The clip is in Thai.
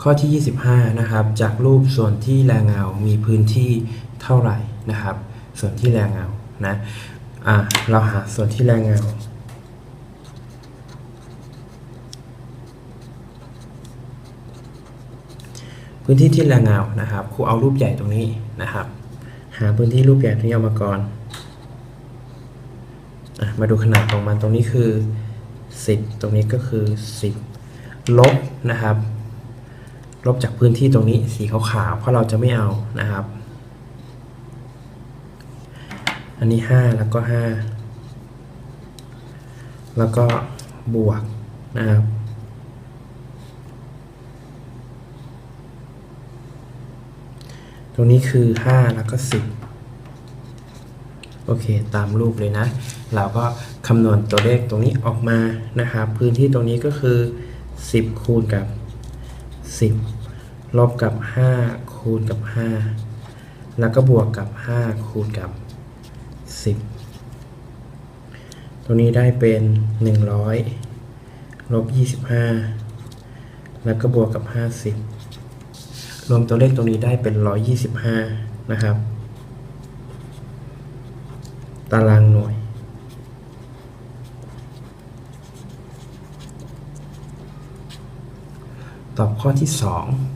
ข้อที่ 25 นะครับ จากรูปส่วนที่แรงเงา มีพื้นที่เท่าไหร่นะครับ ส่วนที่แรงเงา นะ อะ เราหาส่วนที่แรงเงา พื้นที่ที่แรงเงา นะครับ ครูเอารูปใหญ่ตรงนี้นะครับ หาพื้นที่รูปใหญ่ตรงนี้ออกมาก่อนอมาดูขนาดของมัน ตรงนี้คือ 10 ตรงนี้ก็คือ 10 ลบนะครับ ลบจากพื้นที่ตรงนี้สีขาวๆเพราะเราจะไม่เอานะครับ อันนี้ 5 แล้วก็ 5 แล้วก็บวกนะครับตรงนี้คือ 5 แล้วก็ 10 โอเค ตามรูปเลยนะ เราก็คำนวณตัวเลขตรงนี้ออกมานะครับ พื้นที่ตรงนี้ก็คือ 10 คูณกับ 10 ลบกับ 5 คูณกับ 5 แล้วก็บวกกับ 5 คูณกับ 10 ตรงนี้ได้เป็น 100 ลบ 25 แล้วก็บวกกับ 50 รวมตัวเลขตรงนี้ได้เป็น 125 นะครับ ตารางหน่วย ตอบข้อที่ 2